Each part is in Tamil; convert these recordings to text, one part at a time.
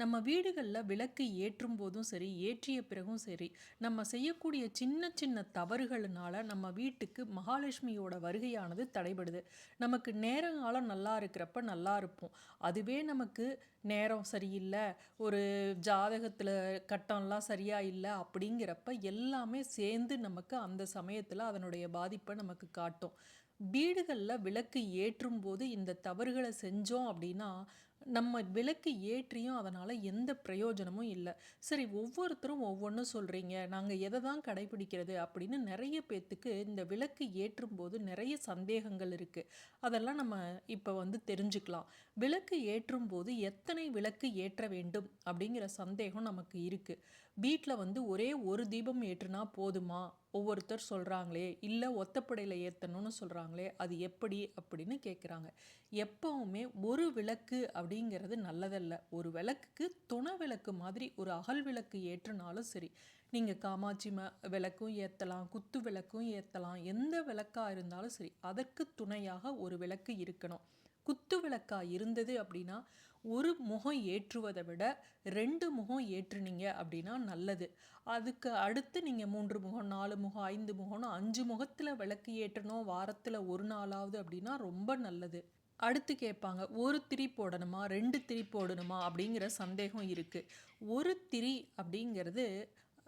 நம்ம வீடுகளில் விளக்கு ஏற்றும் போதும் சரி ஏற்றிய பிறகும் சரி நம்ம செய்யக்கூடிய சின்ன சின்ன தவறுகளினால நம்ம வீட்டுக்கு மகாலட்சுமியோட வருகையானது தடைபடுது. நமக்கு நேரங்காலம் நல்லா இருக்கிறப்ப நல்லா இருப்போம். அதுவே நமக்கு நேரம் சரியில்லை ஒரு ஜாதகத்தில் கட்டம்லாம் சரியாக இல்லை அப்படிங்கிறப்ப எல்லாமே சேர்ந்து நமக்கு அந்த சமயத்தில் அதனுடைய பாதிப்பை நமக்கு காட்டும். வீடுகளில் விளக்கு ஏற்றும் போது இந்த தவறுகளை செஞ்சோம் அப்படின்னா நம்ம விளக்கு ஏற்றியும் அதனால் எந்த பிரயோஜனமும் இல்லை. சரி ஒவ்வொருத்தரும் ஒவ்வொன்றும் சொல்கிறீங்க நாங்கள் எதை தான் கடைபிடிக்கிறது அப்படின்னு நிறைய பேர்த்துக்கு இந்த விளக்கு ஏற்றும் போது நிறைய சந்தேகங்கள் இருக்குது அதெல்லாம் நம்ம இப்போ வந்து தெரிஞ்சுக்கலாம். விளக்கு ஏற்றும் போது எத்தனை விளக்கு ஏற்ற வேண்டும் அப்படிங்கிற சந்தேகம் நமக்கு இருக்குது வீட்டில் வந்து ஒரே ஒரு தீபம் ஏற்றுனா போதுமா? ஒவ்வொருத்தர் சொல்கிறாங்களே இல்லை ஒத்தப்படையில் ஏற்றணும்னு சொல்கிறாங்களே அது எப்படி அப்படின்னு கேட்குறாங்க எப்பவுமே ஒரு விளக்கு அப்படிங்கிறது நல்லதல்ல. ஒரு விளக்குக்கு துணை விளக்கு மாதிரி ஒரு அகல் விளக்கு ஏற்றுனாலும் சரி நீங்கள் காமாட்சி ம விளக்கும் ஏற்றலாம் குத்து விளக்கும் ஏற்றலாம் எந்த விளக்காக இருந்தாலும் சரி அதற்கு துணையாக ஒரு விளக்கு இருக்கணும். குத்து விளக்காக இருந்தது அப்படின்னா ஒரு முகம் ஏற்றுவதை விட ரெண்டு முகம் ஏற்றுனீங்க அப்படின்னா நல்லது. அதுக்கு அடுத்து நீங்கள் மூன்று முகம் நாலு முகம் ஐந்து முகம்னு அஞ்சு முகத்தில் விளக்கு ஏற்றணும் வாரத்தில் ஒரு நாளாவது அப்படின்னா ரொம்ப நல்லது. அடுத்து கேட்பாங்க ஒரு திரி போடணுமா ரெண்டு திரி போடணுமா அப்படிங்கிற சந்தேகம் இருக்குது ஒரு திரி அப்படிங்கிறது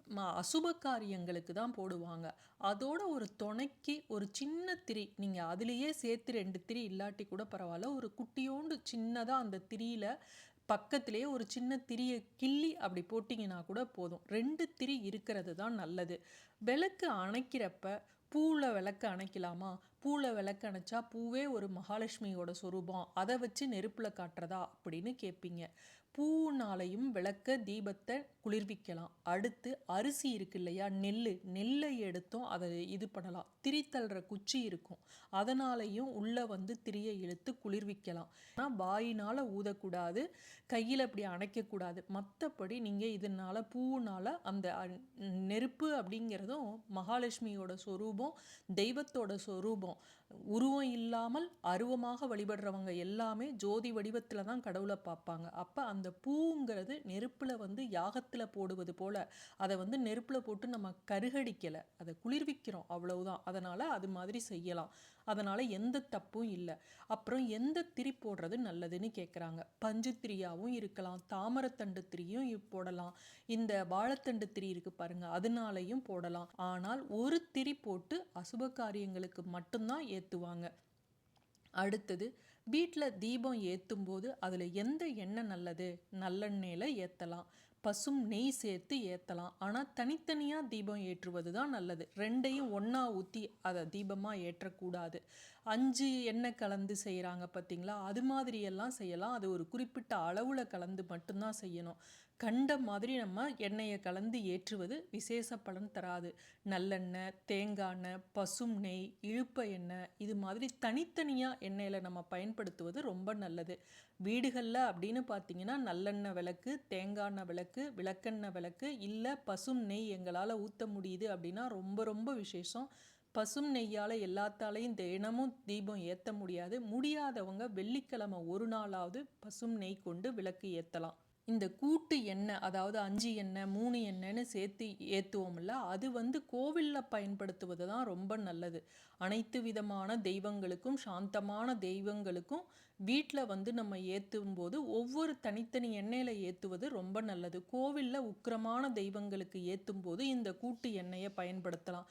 ம அசுப காரியங்களுக்கு தான் போடுவாங்க. அதோட ஒரு துணைக்கு ஒரு சின்ன திரி நீங்கள் அதுலேயே சேர்த்து ரெண்டு திரி இல்லாட்டி கூட பரவாயில்ல ஒரு குட்டியோண்டு சின்னதாக அந்த திரியில் பக்கத்திலே ஒரு சின்ன திரியை கிள்ளி அப்படி போட்டிங்கன்னா கூட போதும். ரெண்டு திரி இருக்கிறது தான் நல்லது. விளக்கு அணைக்கிறப்ப பூவில் விளக்கு அணைக்கலாமா? பூவில் விளக்கு அணைச்சா பூவே ஒரு மகாலட்சுமியோட சொரூபம். அதை வச்சு நெருப்பில் காட்டுறதா? அப்படின்னு கேட்பீங்க பூனாலையும் விளக்க தீபத்தை குளிர்விக்கலாம். அடுத்து அரிசி இருக்கு இல்லையா? நெல் நெல்லை எடுத்தும் அதை இது பண்ணலாம். திரித்தள்ளுற குச்சி இருக்கும். அதனாலையும் உள்ளே வந்து திரியை இழுத்து குளிர்விக்கலாம். ஆனால் வாயினால் ஊதக்கூடாது கையில் அப்படி அணைக்கக்கூடாது. மற்றபடி நீங்கள் இதனால் பூனால் அந்த நெருப்பு அப்படிங்கிறதும் மகாலட்சுமியோட சொரூபம் தெய்வத்தோட சொரூபம். உருவம் இல்லாமல் அருவமாக வழிபடுறவங்க எல்லாமே ஜோதி வடிவத்தில் தான் கடவுளை பார்ப்பாங்க. அப்போ அந்த பூங்கிறது நெருப்பில் வந்து யாகத்தில் போடுவது போல் அதை வந்து நெருப்பில் போட்டு நம்ம கருகடிக்கலை. அதை குளிர்விக்கிறோம் அவ்வளவுதான். அதனால் அது மாதிரி செய்யலாம். அதனால் எந்த தப்பும் இல்லை. அப்புறம் எந்த திரி போடுறது நல்லதுன்னு கேட்குறாங்க பஞ்சு திரியாகவும் இருக்கலாம். தாமரத்தண்டு திரியும் போடலாம். இந்த வாழைத்தண்டு திரி இருக்குது பாருங்கள் அதனாலையும் போடலாம். ஆனால் ஒரு திரி போட்டு அசுப காரியங்களுக்கு மட்டும்தான் ஏற்றுவாங்க அடுத்தது வீட்டில் தீபம் ஏற்றும் போது அதில் எந்த எண்ணெய் நல்லது? நல்லெண்ணெயில் ஏற்றலாம் பசும் நெய் சேர்த்து ஏற்றலாம் ஆனால் தனித்தனியாக தீபம் ஏற்றுவது தான் நல்லது. ரெண்டையும் ஒன்றா ஊற்றி அதை தீபமாக ஏற்றக்கூடாது. அஞ்சு எண்ணெய் கலந்து செய்கிறாங்க பார்த்தீங்களா அது மாதிரியெல்லாம் செய்யலாம். அது ஒரு குறிப்பிட்ட அளவில் கலந்து மட்டும்தான் செய்யணும். கண்ட மாதிரி நம்ம எண்ணெயை கலந்து ஏற்றுவது விசேஷ பலன் தராது. நல்லெண்ணெய் தேங்காய் எண்ணெய் பசும் நெய் இழுப்ப எண்ணெய் இது மாதிரி தனித்தனியாக எண்ணெயில் நம்ம பயன்படுத்துவது ரொம்ப நல்லது. வீடுகளில் அப்படின்னு பார்த்தீங்கன்னா நல்லெண்ணெய் விளக்கு தேங்காய் எண்ணெய் விளக்கு விளக்கெண்ணெய் விளக்கு இல்லை பசும் நெய் எங்களால் ஊற்ற முடியுது அப்படின்னா ரொம்ப ரொம்ப விசேஷம். பசும் நெய்யால் எல்லாத்தாலையும் தினமும் தீபம் ஏற்ற முடியாது. முடியாதவங்க வெள்ளிக்கிழமை ஒரு நாளாவது பசும் நெய் கொண்டு விளக்கு ஏற்றலாம் இந்த கூட்டு எண்ணெய் அதாவது அஞ்சு எண்ணெய் மூணு எண்ணெய்னு சேர்த்து ஏற்றுவோம்ல அது வந்து கோவிலில் பயன்படுத்துவது தான் ரொம்ப நல்லது. அனைத்து விதமான தெய்வங்களுக்கும் சாந்தமான தெய்வங்களுக்கும் வீட்டில் வந்து நம்ம ஏற்றும் போது ஒவ்வொரு தனித்தனி எண்ணெயில் ஏற்றுவது ரொம்ப நல்லது. கோவிலில் உக்கிரமான தெய்வங்களுக்கு ஏற்றும் போது இந்த கூட்டு எண்ணெயை பயன்படுத்தலாம்.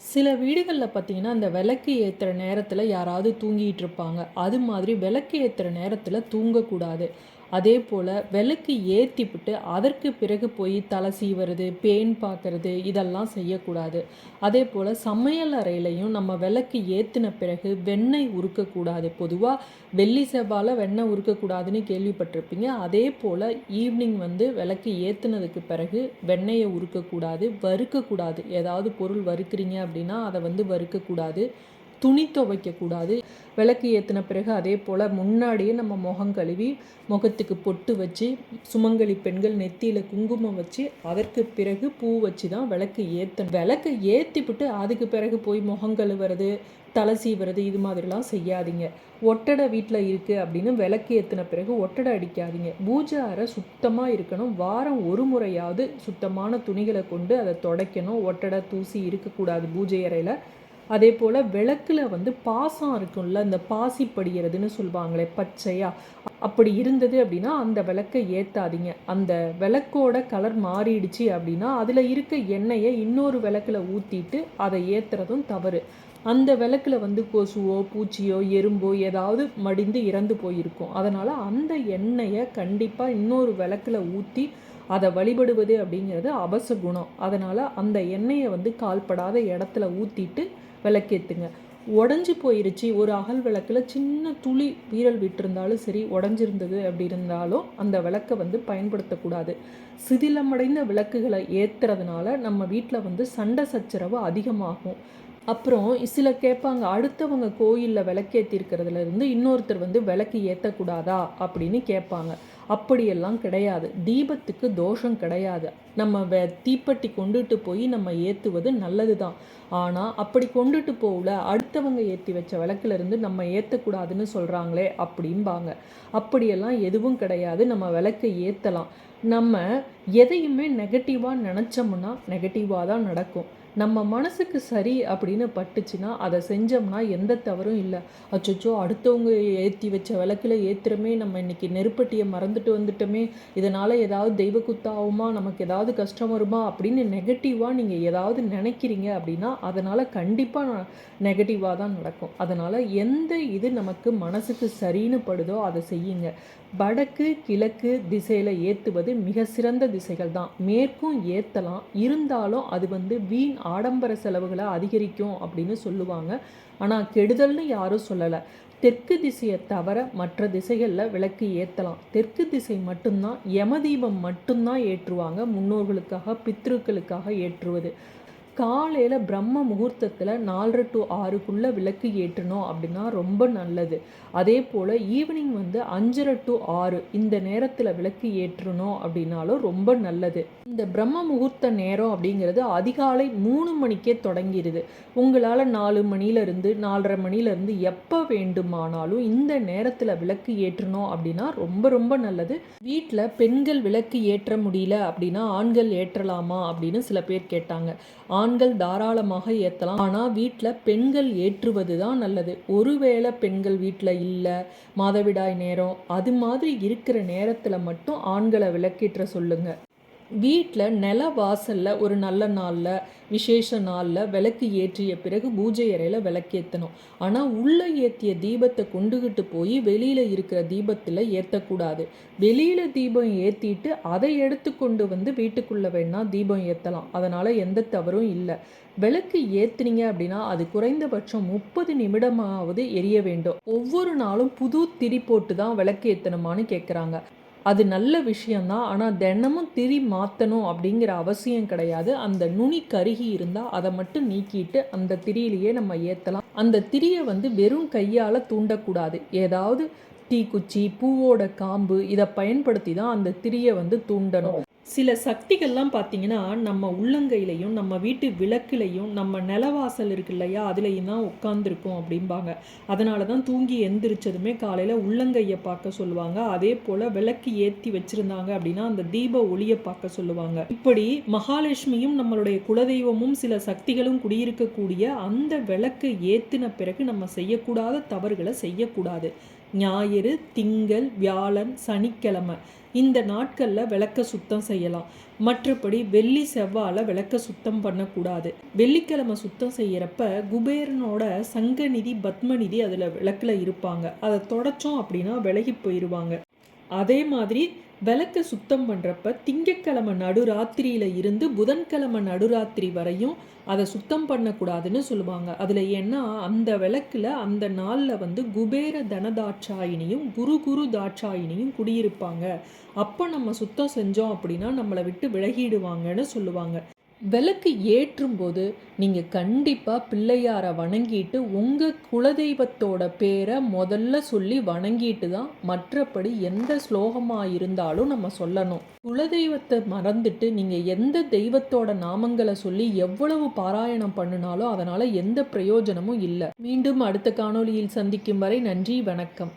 சில வீடுகளில் பார்த்தீங்கன்னா அந்த விளக்கு ஏற்றுற நேரத்தில் யாராவது தூங்கிட்டு இருப்பாங்க. அது மாதிரி விளக்கு ஏற்றுற நேரத்தில் தூங்கக்கூடாது. அதே போல் விளக்கு ஏற்றிவிட்டு அதற்கு பிறகு போய் தலை சீவுறது பேன் பார்க்கறது இதெல்லாம் செய்யக்கூடாது. அதே போல் சமையல் அறையிலையும் நம்ம விளக்கு ஏற்றின பிறகு வெண்ணெய் உருக்கக்கூடாது. பொதுவாக வெள்ளி செவ்வாயில் வெண்ணெய் உருக்கக்கூடாதுன்னு கேள்விப்பட்டிருப்பீங்க. அதே போல் ஈவினிங் வந்து விளக்கு ஏற்றுனதுக்கு பிறகு வெண்ணெயை உருக்கக்கூடாது வறுக்கக்கூடாது. ஏதாவது பொருள் வறுக்கிறீங்க அப்படின்னா அதை வந்து வறுக்கக்கூடாது. துணி துவைக்கக்கூடாது விளக்கு ஏற்றின பிறகு அதே போல் முன்னாடியே நம்ம முகம் கழுவி முகத்துக்கு பொட்டு வச்சு சுமங்கலி பெண்கள் நெத்தியில் குங்குமம் வச்சு அதற்கு பிறகு பூ வச்சு தான் விளக்கு ஏற்றணும் விளக்கு ஏற்றிவிட்டு அதுக்கு பிறகு போய் முகம் கழுவுறது தலை சீவுறது இது மாதிரிலாம் செய்யாதீங்க. ஒட்டடை வீட்டில் இருக்குது அப்படின்னு விளக்கு ஏற்றின பிறகு ஒட்டடை அடிக்காதீங்க. பூஜை அறை சுத்தமாக இருக்கணும். வாரம் ஒரு முறையாவது சுத்தமான துணிகளை கொண்டு அதை துடைக்கணும். ஒட்டடை தூசி இருக்கக்கூடாது பூஜை அறையில். அதே போல் விளக்கில் வந்து பாசம் இருக்கும்ல அந்த பாசி படிகிறதுன்னு சொல்லுவாங்களே பச்சையாக அப்படி இருந்தது அப்படின்னா அந்த விளக்கை ஏற்றாதீங்க அந்த விளக்கோட கலர் மாறிடுச்சு அப்படின்னா அதில் இருக்க எண்ணெயை இன்னொரு விளக்கில் ஊற்றிட்டு அதை ஏற்றுறதும் தவறு. அந்த விளக்கில் வந்து கொசுவோ பூச்சியோ எறும்போ ஏதாவது மடிந்து இறந்து போயிருக்கும். அதனால் அந்த எண்ணெயை கண்டிப்பாக இன்னொரு விளக்கில் ஊற்றி அதை வழிபடுவது அப்படிங்கிறது அபசகுணம். அதனால் அந்த எண்ணெயை வந்து கால்படாத இடத்துல ஊற்றிட்டு விளக்கேற்றுங்க உடஞ்சி போயிருச்சு. ஒரு அகல் விளக்கில் சின்ன துளி வீரல் விட்டிருந்தாலும் சரி உடஞ்சிருந்தது அப்படி இருந்தாலும் அந்த விளக்கை வந்து பயன்படுத்தக்கூடாது. சிதிலமடைந்த விளக்குகளை ஏற்றுறதுனால நம்ம வீட்டில் வந்து சண்டை சச்சரவு அதிகமாகும். அப்புறம் சில கேட்பாங்க அடுத்தவங்க கோயிலில் விளக்கேற்றிருக்கிறதுலேருந்து இன்னொருத்தர் வந்து விளக்கு ஏற்றக்கூடாதா அப்படின்னு கேட்பாங்க. அப்படியெல்லாம் கிடையாது. தீபத்துக்கு தோஷம் கிடையாது. நம்ம வே தீப்பெட்டி கொண்டுட்டு போய் நம்ம ஏற்றுவது நல்லது தான் ஆனால் அப்படி கொண்டுட்டு போகல அடுத்தவங்க ஏற்றி வச்ச விளக்குலேருந்து நம்ம ஏற்றக்கூடாதுன்னு சொல்கிறாங்களே அப்படிம்பாங்க. அப்படியெல்லாம் எதுவும் கிடையாது. நம்ம விளக்கை ஏற்றலாம் நம்ம எதையுமே நெகட்டிவாக நினச்சோம்னா நெகட்டிவாக தான் நடக்கும். நம்ம மனசுக்கு சரி அப்படின்னு பட்டுச்சுன்னா அதை செஞ்சோம்னா எந்த தவறும் இல்லை. அச்சோ அடுத்தவங்க ஏற்றி வச்ச விளக்கில் ஏற்றுறமே நம்ம இன்றைக்கி நெருப்பட்டியை மறந்துட்டு வந்துட்டோமே இதனால் ஏதாவது தெய்வ குத்தாகுமா நமக்கு ஏதாவது கஷ்டம் வருமா அப்படின்னு நெகட்டிவாக நீங்கள் ஏதாவது நினைக்கிறீங்க அப்படின்னா அதனால் கண்டிப்பாக நெகட்டிவாக தான் நடக்கும். அதனால் எந்த இது நமக்கு மனசுக்கு சரின்னு படுதோ அதை செய்யுங்க. வடக்கு கிழக்கு திசையில் ஏற்றுவது மிக சிறந்த திசைகள் தான். மேற்கும் ஏற்றலாம் இருந்தாலும் அது வந்து வீண் ஆடம்பர செலவுகளை அதிகரிக்கும் அப்படின்னு சொல்லுவாங்க. ஆனால் கெடுதல்னு யாரும் சொல்லலை. தெற்கு திசையை தவிர மற்ற திசைகளில் விளக்கு ஏற்றலாம் தெற்கு திசை மட்டும்தான் யமதீபம் மட்டும்தான் ஏற்றுவாங்க. முன்னோர்களுக்காக பித்ருக்களுக்காக ஏற்றுவது. காலையில் பிரம்ம முகூர்த்தத்தில் நாலரை டு ஆறுக்குள்ளே விளக்கு ஏற்றணும் அப்படின்னா ரொம்ப நல்லது. அதே போல் ஈவினிங் வந்து அஞ்சரை டு ஆறு இந்த நேரத்தில் விளக்கு ஏற்றணும் அப்படின்னாலும் ரொம்ப நல்லது. இந்த பிரம்ம முகூர்த்த நேரம் அப்படிங்கிறது அதிகாலை மூணு மணிக்கே தொடங்கிடுது உங்களால் நாலு மணிலேருந்து நாலரை மணிலேருந்து எப்போ வேண்டுமானாலும் இந்த நேரத்தில் விளக்கு ஏற்றணும் அப்படின்னா ரொம்ப ரொம்ப நல்லது. வீட்டில் பெண்கள் விளக்கு ஏற்ற முடியல அப்படின்னா ஆண்கள் ஏற்றலாமா அப்படின்னு சில பேர் கேட்டாங்க. ஆண்கள் தாராளமாக ஏற்றலாம் ஆனால் வீட்டில் பெண்கள் ஏற்றுவது தான் நல்லது. ஒருவேளை பெண்கள் வீட்டில் இல்லை மாதவிடாய் நேரம் அது மாதிரி இருக்கிற நேரத்தில் மட்டும் ஆண்களை விளக்கேற்ற சொல்லுங்கள் வீட்டில் நில வாசலில் ஒரு நல்ல நாளில் விசேஷ நாளில் விளக்கு ஏற்றிய பிறகு பூஜை அறையில் விளக்கேற்றணும் ஆனால் உள்ளே ஏற்றிய தீபத்தை கொண்டுகிட்டு போய் வெளியில் இருக்கிற தீபத்தில் ஏற்றக்கூடாது வெளியில் தீபம் ஏற்றிட்டு அதை எடுத்து கொண்டு வந்து வீட்டுக்குள்ளே வேணால் தீபம் ஏற்றலாம் அதனால் எந்த தவறும் இல்லை. விளக்கு ஏற்றுனீங்க அப்படின்னா அது குறைந்தபட்சம் முப்பது நிமிடமாவது எரிய வேண்டும். ஒவ்வொரு நாளும் புது திரி போட்டு தான் விளக்கு ஏற்றணுமான்னு கேட்குறாங்க அது நல்ல விஷயந்தான் ஆனால் தினமும் திரி மாற்றணும் அப்படிங்கிற அவசியம் கிடையாது. அந்த நுனி கருகி இருந்தால் அதை மட்டும் நீக்கிட்டு அந்த திரியிலேயே நம்ம ஏற்றலாம் அந்த திரியை வந்து வெறும் கையால் தூண்டக்கூடாது. ஏதாவது தீக்குச்சி பூவோட காம்பு இதை பயன்படுத்தி தான் அந்த திரியை வந்து தூண்டணும். சில சக்திகள்லாம் பார்த்தீங்கன்னா நம்ம உள்ளங்கையிலையும் நம்ம வீட்டு விளக்குலையும் நம்ம நிலவாசல் இருக்கு இல்லையா அதுலேயும் தான் உட்காந்துருக்கும் அப்படிம்பாங்க. அதனால தான் தூங்கி எந்திரிச்சதுமே காலையில் உள்ளங்கையை பார்க்க சொல்லுவாங்க. அதே போல் விளக்கு ஏற்றி வச்சுருந்தாங்க அப்படின்னா அந்த தீப ஒளியை பார்க்க சொல்லுவாங்க. இப்படி மகாலட்சுமியும் நம்மளுடைய குலதெய்வமும் சில சக்திகளும் குடியிருக்கக்கூடிய அந்த விளக்கு ஏற்றின பிறகு நம்ம செய்யக்கூடாத தவறுகளை செய்யக்கூடாது. ஞாயிறு திங்கள் வியாழன் சனிக்கிழமை. இந்த நாட்களில் விளக்க சுத்தம் செய்யலாம். மற்றபடி வெள்ளி செவ்வாயில் விளக்க சுத்தம் பண்ணக்கூடாது. வெள்ளிக்கிழமை சுத்தம் செய்கிறப்ப குபேரனோட சங்கநிதி பத்மநிதி அதில் விளக்கில் இருப்பாங்க. அதை தொடச்சோம் அப்படின்னா விலகி போயிடுவாங்க அதே மாதிரி விளக்க சுத்தம் பண்ணுறப்ப திங்கக்கிழமை நடுராத்திரியில் இருந்து புதன்கிழமை நடுராத்திரி வரையும் அதை சுத்தம் பண்ணக்கூடாதுன்னு சொல்லுவாங்க. அதில் ஏன்னா அந்த விளக்கில் அந்த நாளில் வந்து குபேர தனதாட்சாயினியும் குரு குரு தாட்சாயினியும் குடியிருப்பாங்க. அப்போ நம்ம சுத்தம் செஞ்சோம் அப்படின்னா நம்மளை விட்டு விலகிடுவாங்கன்னு சொல்லுவாங்க. விளக்கு ஏற்றும்போது நீங்கள் கண்டிப்பாக பிள்ளையாரை வணங்கிட்டு உங்கள் குலதெய்வத்தோட பேரை முதல்ல சொல்லி வணங்கிட்டு தான் மற்றபடி எந்த ஸ்லோகமாக இருந்தாலும் நம்ம சொல்லணும். குலதெய்வத்தை மறந்துட்டு நீங்கள் எந்த தெய்வத்தோட நாமங்களை சொல்லி எவ்வளவு பாராயணம் பண்ணினாலும் அதனால் எந்த பிரயோஜனமும் இல்லை. மீண்டும் அடுத்த காணொளியில் சந்திக்கும் வரை நன்றி வணக்கம்.